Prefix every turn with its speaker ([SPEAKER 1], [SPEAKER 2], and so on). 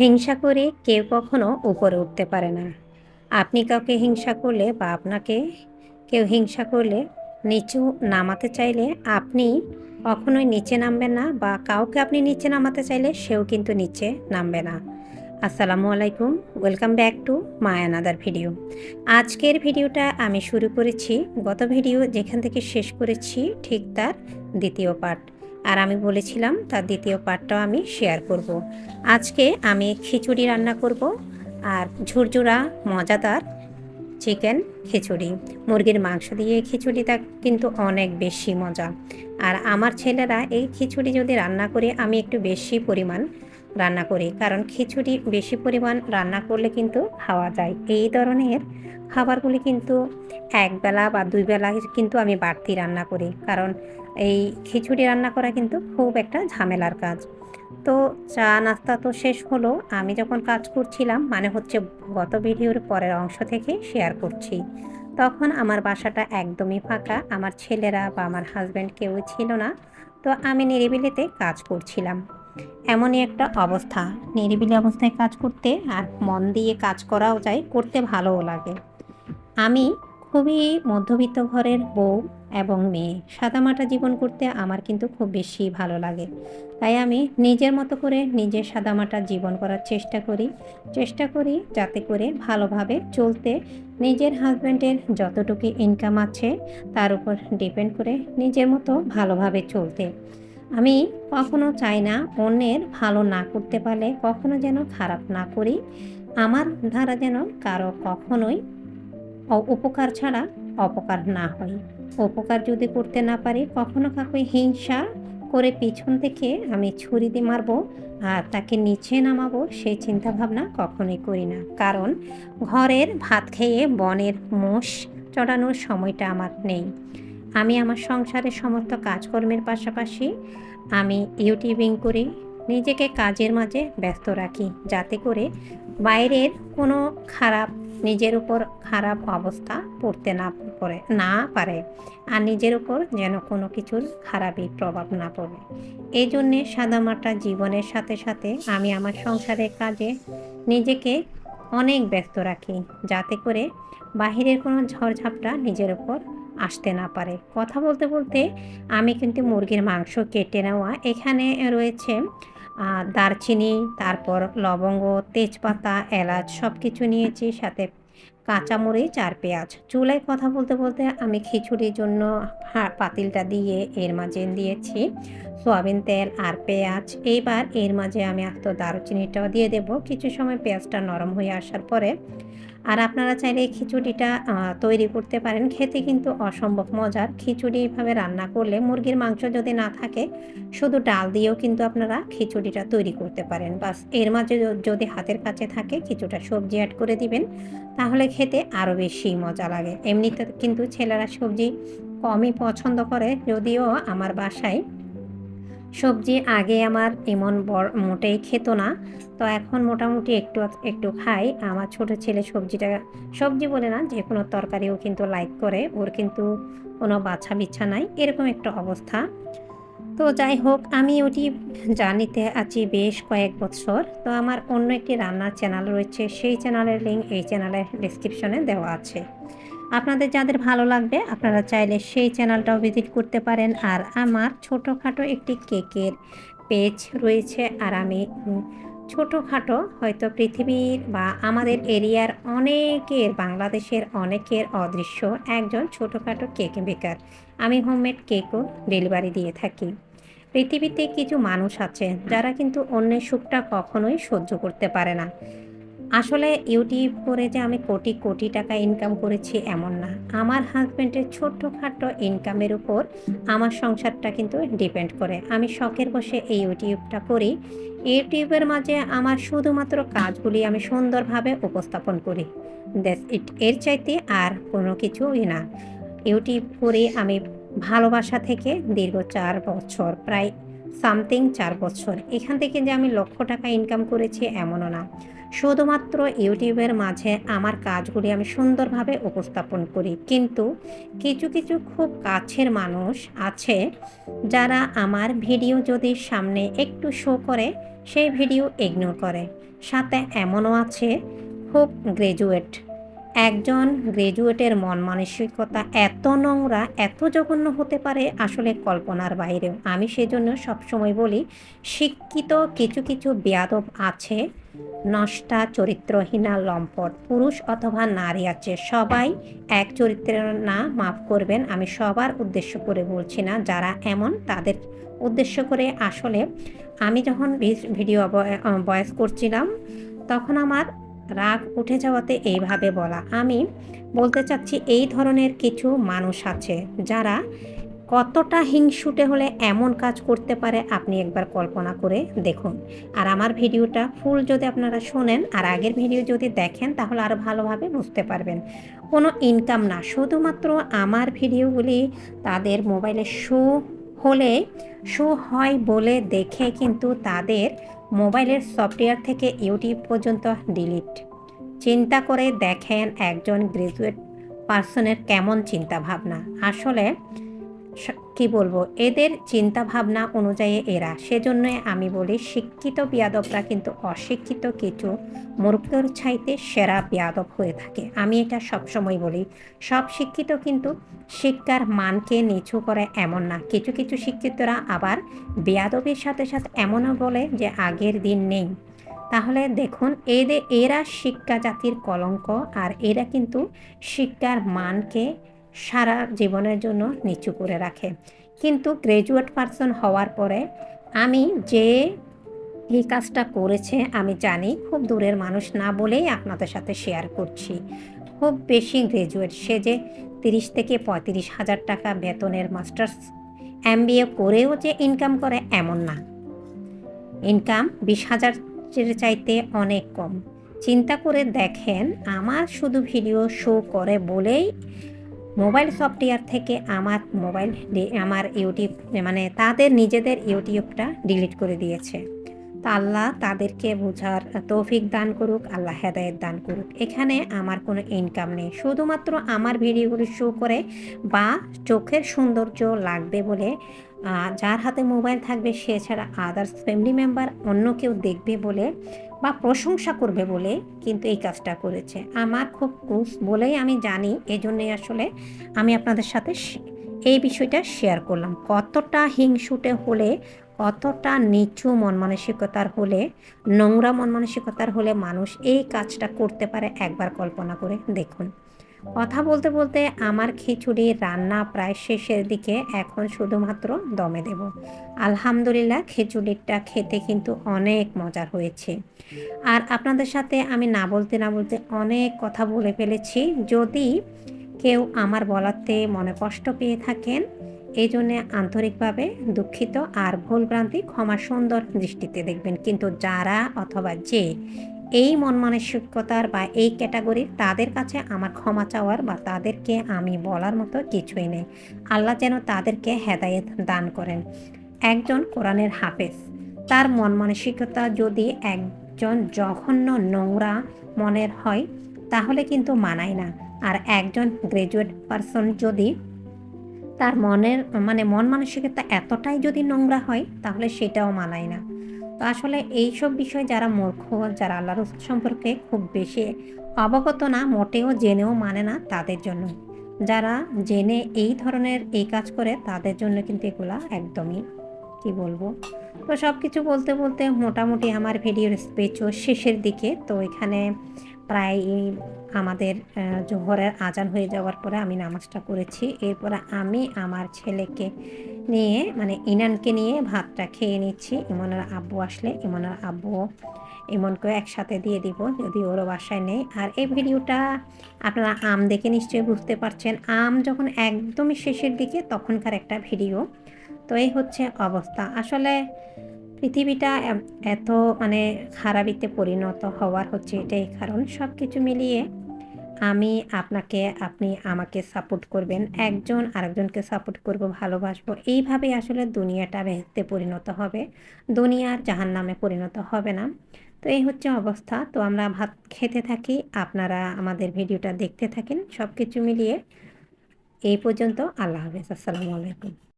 [SPEAKER 1] হিংসা করে কেউ কখনো উপরে উঠতে পারে না। আপনি কাউকে হিংসা করলে বা আপনাকে কেউ হিংসা করলে নিচু নামাতে চাইলে আপনি কখনোই নিচে নামবেন না বা কাউকে আপনি নিচে নামাতে চাইলে সেও কিন্তু নিচে নামবে না। আসসালামু আলাইকুম, welcome back to my another video. আজকের ভিডিওটা আমি শুরু করেছি, গত ভিডিও যেখান থেকে শেষ করেছি, ঠিক তার দ্বিতীয় পার্ট। আর আমি বলেছিলাম তার দ্বিতীয় পার্টটাও আমি শেয়ার করব। আজকে আমি খিচুড়ি রান্না করব আর ঝুরঝুরা, মজাদার চিকেন খিচুড়ি। মুরগির মাংস দিয়ে খিচুড়িটা কিন্তু অনেক বেশি মজা। আর আমার ছেলেরা এই খিচুড়ি যদি রান্না করে, আমি একটু বেশি পরিমাণ রান্না করি। কারণ খিচুড়ি বেশি পরিমাণ রান্না করলে কিন্তু খাওয়া যায়। এই ধরনের খাবারগুলি কিন্তু একবেলা বা দুই বেলা কিন্তু আমি বাড়তি রান্না করি। কারণ এই খিচুড়ি রান্না করা কিন্তু খুব একটা ঝামেলার কাজ। তো চা নাস্তা তো শেষ হলো, আমি যখন কাজ করছিলাম মানে হচ্ছে গত ভিডিওর পরের অংশ থেকে শেয়ার করছি। তখন আমার বাসাটা একদমই ফাঁকা, আমার ছেলেরা বা আমার হাজব্যান্ড কেউ ছিল না, তো আমি নিরিবিলিতে কাজ করছিলাম। এমনই একটা অবস্থা, নিরিবিলি অবস্থায় কাজ করতে আর মন দিয়ে কাজ করাও যায়, করতে ভালোও লাগে। আমি খুবই মধ্যবিত্ত ঘরের বউ এবং মেয়ে। সাদামাটা জীবন করতে আমার কিন্তু খুব বেশি ভালো লাগে। তাই আমি নিজের মতো করে নিজের সাদামাটা জীবন করার চেষ্টা করি। চেষ্টা করি যাতে করে ভালোভাবে চলতে নিজের হাজব্যান্ডের যতটুকু ইনকাম আছে তার উপর ডিপেন্ড করে নিজের মতো ভালোভাবে চলতে। আমি কখনো চাই না অন্যের ভালো না করতে পারলে কখনো যেন খারাপ না করি। আমার দ্বারা যেন কারও কখনোই উপকার ছাড়া অপকার না হয়। উপকার যদি করতে না পারি, কখনো কাউকে হিংসা করে পিছন থেকে আমি ছুরি দিয়ে মারবো আর তাকে নিচে নামাবো সেই চিন্তা ভাবনা কখনোই করি না। কারণ ঘরের ভাত খেয়ে বনের মোষ চড়ানোর সময়টা আমার নেই। আমি আমার সংসারের সমস্ত কাজকর্মের পাশাপাশি আমি ইউটিউবিং করি, নিজেকে কাজের মাঝে ব্যস্ত রাখি, যাতে করে বাইরের কোনো খারাপ, নিজের উপর খারাপ অবস্থা পড়তে না পড়ে, না পারে। আর নিজের উপর যেন কোনো কিছুর খারাপই প্রভাব না পড়ে। এই জন্যে সাদামাটা জীবনের সাথে সাথে আমি আমার সংসারের কাজে নিজেকে অনেক ব্যস্ত রাখি, যাতে করে বাহিরের কোনো ঝড়ঝাপটা নিজের উপর আসতে না পারে। কথা বলতে বলতে আমি কিন্তু মুরগির মাংস কেটে নেওয়া এখানে রয়েছে দারচিনি, তারপর লবঙ্গ, তেজপাতা, এলাচ সব কিছু নিয়েছি, সাথে কাঁচামরিচ আর পেঁয়াজ। চুলায় কথা বলতে বলতে আমি খিচুড়ির জন্য পাতিলটা দিয়ে এর মাঝে দিয়েছি সোয়াবিন তেল আর পেঁয়াজ। এইবার এর মাঝে আমি আস্ত দারুচিনিটাও দিয়ে দেব। কিছু সময় পেঁয়াজটা নরম হয়ে আসার পরে আর আপনারা চাইলে খিচুড়িটা তৈরি করতে পারেন। খেতে কিন্তু অসম্ভব মজার। খিচুড়ি এইভাবে রান্না করলে মুরগির মাংস যদি না থাকে, শুধু ডাল দিয়েও কিন্তু আপনারা খিচুড়িটা তৈরি করতে পারেন। বাস, এর মাঝে যদি হাতের কাছে থাকে, কিছুটা সবজি অ্যাড করে দিবেন, তাহলে খেতে আরও বেশি মজা লাগে। এমনিতে কিন্তু ছেলেরা সবজি কমই পছন্দ করে, যদিও আমার বাসায় সবজি আগে আমার এমন বড় মোটেই খেত না। তো এখন মোটামুটি একটু একটু খাই। আমার ছোট ছেলে সবজিটা, সবজি বলে না, যে কোনো তরকারিও কিন্তু লাইক করে। ওর কিন্তু কোনো বাছা বিছা নাই। এরকম একটা অবস্থা। তো যাই হোক, আমি ওটি জানিতে আছি বেশ কয়েক বছর। তো আমার অন্য একটি রান্নার চ্যানেল রয়েছে। সেই চ্যানেলের লিঙ্ক এই চ্যানেলের ডিসক্রিপশনে দেওয়া আছে। আপনাদের যাদের ভালো লাগবে আপনারা চাইলে সেই চ্যানেলটাও ভিজিট করতে পারেন। আর আমার ছোটোখাটো একটি কেকের পেজ রয়েছে আর আমি ছোটোখাটো হয়তো পৃথিবীর বা আমাদের এরিয়ার অনেকের বাংলাদেশের অনেকের অদৃশ্য একজন ছোটোখাটো কেক বেকার আমি হোমমেড কেকও ডেলিভারি দিয়ে থাকি। পৃথিবীতে কিছু মানুষ আছে যারা কিন্তু অন্যের সুখটা কখনোই সহ্য করতে পারে না। আসলে ইউটিউব করে যে আমি কোটি কোটি টাকা ইনকাম করেছি এমন না। আমার হাজব্যান্ডের ছোট্টখাটো ইনকামের উপর আমার সংসারটা কিন্তু ডিপেন্ড করে। আমি শখের বসে এই ইউটিউবটা করি। ইউটিউবের মাঝে আমার শুধুমাত্র কাজগুলি আমি সুন্দরভাবে উপস্থাপন করি। ইট এর চাইতে আর কোনো কিছুই না। ইউটিউব করে আমি ভালোবাসা থেকে দীর্ঘ চার বছর, প্রায় সামথিং চার বছর। এখান থেকে যে আমি লক্ষ টাকা ইনকাম করেছি এমনও না। শুধুমাত্র ইউটিউবের মাঝে আমার কাজগুলি আমি সুন্দরভাবে উপস্থাপন করি। কিন্তু কিছু কিছু খুব কাছের মানুষ আছে যারা আমার ভিডিও যদি সামনে একটু শো করে, সেই ভিডিও ইগনোর করে। সাথে এমনও আছে, খুব গ্রাজুয়েট একজন গ্রাজুয়েটের মন মানসিকতা এত নোংরা, এত জঘন্য হতে পারে আসলে কল্পনার বাইরেও। আমি সেজন্য সবসময় বলি, শিক্ষিত কিছু কিছু বেয়াদব আছে, নষ্টা, চরিত্রহীনা, লম্পট, পুরুষ অথবা নারী আছে। সবাই এক চরিত্রের না মাফ করবেন, আমি সবার উদ্দেশ্য করে বলছি না, যারা এমন তাদের উদ্দেশ্য করে। আসলে আমি যখন ভিডিও বয়স করছিলাম, তখন আমার রাগ উঠে যাওয়াতে এইভাবে বলা। আমি বলতে চাচ্ছি, এই ধরনের কিছু মানুষ আছে যারা কতটা হিংসুটে হলে এমন কাজ করতে পারে আপনি একবার কল্পনা করে দেখুন। আর আমার ভিডিওটা ফুল যদি আপনারা শোনেন আর আগের ভিডিও যদি দেখেন, তাহলে আরও ভালোভাবে বুঝতে পারবেন। কোনো ইনকাম না, শুধুমাত্র আমার ভিডিওগুলি তাদের মোবাইলে শো হলে শো হয় বলে দেখে কিন্তু তাদের মোবাইলের সফটওয়্যার থেকে ইউটিউব পর্যন্ত ডিলিট। চিন্তা করে দেখেন একজন গ্রাজুয়েট পার্সনের কেমন চিন্তাভাবনা। আসলে কি বলব, এদের চিন্তা ভাবনা অনুযায়ী এরা। সেজন্য আমি বলি, শিক্ষিত বিয়াদবরা কিন্তু অশিক্ষিত কিছু মূর্খের ছাইতে সেরা বিয়াদব হয়ে থাকে। আমি এটা সবসময় বলি, সব শিক্ষিত কিন্তু শিক্ষার মানকে নিচু করে এমন না। কিছু কিছু শিক্ষিতরা আবার বেয়াদবের সাথে সাথে এমনও বলে যে, আগের দিন নেই। তাহলে দেখুন এদের এরা শিক্ষা জাতির কলঙ্ক আর এরা কিন্তু শিক্ষার মানকে সারা জীবনের জন্য নিচু করে রাখে। কিন্তু গ্র্যাজুয়েট পারসন হওয়ার পরে আমি যে এই কাজটা করেছে, আমি জানি খুব দূরের মানুষ না বলেই আপনাদের সাথে শেয়ার করছি। খুব বেশি গ্র্যাজুয়েট সে যে তিরিশ থেকে পঁয়ত্রিশ হাজার টাকা বেতনের মাস্টার্স এম করেও যে ইনকাম করে এমন না। ইনকাম বিশ হাজার চাইতে অনেক কম। চিন্তা করে দেখেন, আমার শুধু ভিডিও শো করে বলেই মোবাইল সফটওয়্যার থেকে আমার মোবাইল আমার ইউটিউব মানে তাদের নিজেদের ইউটিউবটা ডিলিট করে দিয়েছে। তা আল্লাহ তাদেরকে বোঝার তৌফিক দান করুক, আল্লাহ হেদায়ত দান করুক। এখানে আমার কোনো ইনকাম নেই। শুধুমাত্র আমার ভিডিওগুলি শো করে বা চোখের সৌন্দর্য লাগবে বলে যার হাতে মোবাইল থাকবে সে ছাড়া আদার্স ফ্যামিলি মেম্বার অন্য কেউ দেখবে বলে বা প্রশংসা করবে বলে কিন্তু এই কাজটা করেছে। আমার খুব কুস বলেই আমি জানি, এজন্যই আসলে আমি আপনাদের সাথে এই বিষয়টা শেয়ার করলাম। কতটা হিংসুটে হলে, কতটা নিচু মন মানসিকতার হলে, নোংরা মন মানসিকতার হলে মানুষ এই কাজটা করতে পারে একবার কল্পনা করে দেখুন। কথা বলতে বলতে আমার খিচুড়ি রান্না প্রায় শেষের দিকে এখন শুধুমাত্র দমে দেব। আলহামদুলিল্লাহ খিচুড়িটা খেতে কিন্তু অনেক মজার হয়েছে। আর আপনাদের সাথে আমি না বলতে না বলতে অনেক কথা বলে ফেলেছি। যদি কেউ আমার বলাতে মনে কষ্ট পেয়ে থাকেন এই জন্যে আন্তরিকভাবে দুঃখিত আর ভুলভ্রান্তি ক্ষমা সুন্দর দৃষ্টিতে দেখবেন। কিন্তু যারা অথবা যে এই মন মানসিকতার বা এই ক্যাটাগরির তাদের কাছে আমার ক্ষমা চাওয়ার বা তাদেরকে আমি বলার মতো কিছুই নেই। আল্লাহ যেন তাদেরকে হেদায়েত দান করেন। একজন কোরআনের হাফেজ। তার মন মানসিকতা যদি একজন জঘন্য নোংরা মনের হয়, তাহলে কিন্তু মানায় না। আর একজন গ্রাজুয়েট পারসন যদি তার মনের মানে মন মানসিকতা এতটাই যদি নোংরা হয়, তাহলে সেটাও মানায় না। তো আসলে এইসব বিষয়ে যারা মূর্খ, যারা আল্লাহ রসুল সম্পর্কে খুব বেশি অবগত না, মোটেও জেনেও মানে না তাদের জন্য। যারা জেনে এই ধরনের এই কাজ করে, তাদের জন্য কিন্তু এগুলা একদমই, কি বলব? তো সব কিছু বলতে বলতে মোটামুটি আমার ভিডিওর স্পেচও শেষের দিকে, তো এখানে প্রায় আমাদের জোহরের আজান হয়ে যাওয়ার পরে আমি নামাজটা করেছি। এরপরে আমি আমার ছেলেকে নিয়ে মানে ইনানকে নিয়ে ভাতটা খেয়ে নিচ্ছি। ইমনের আব্বু আসলে, ইমনের আব্বু ইমনকে একসাথে দিয়ে দিব, যদি ওরও বাসায় নেই। আর এই ভিডিওটা আপনারা আম দেখে নিশ্চয়ই বুঝতে পারছেন। আম যখন একদমই শেষের দিকে, তখনকার একটা ভিডিও। তো এই হচ্ছে অবস্থা। আসলে পৃথিবীটা এত মানে খারাপিতে পরিণত হওয়ার হচ্ছে এটাই কারণ। সব কিছু মিলিয়ে আমি আপনাকে, আপনি আমাকে সাপোর্ট করবেন। একজন আরেকজনকে সাপোর্ট করব, ভালোবাসবো। এইভাবে আসলে দুনিয়াটা বেহেতে পরিণত হবে। দুনিয়ার জাহান নামে পরিণত হবে না। তো এই হচ্ছে অবস্থা। তো আমরা ভাত খেতে থাকি। আপনারা আমাদের ভিডিওটা দেখতে থাকেন। সব কিছু মিলিয়ে এই পর্যন্ত। আল্লাহ হাফেজ। আসসালামু আলাইকুম।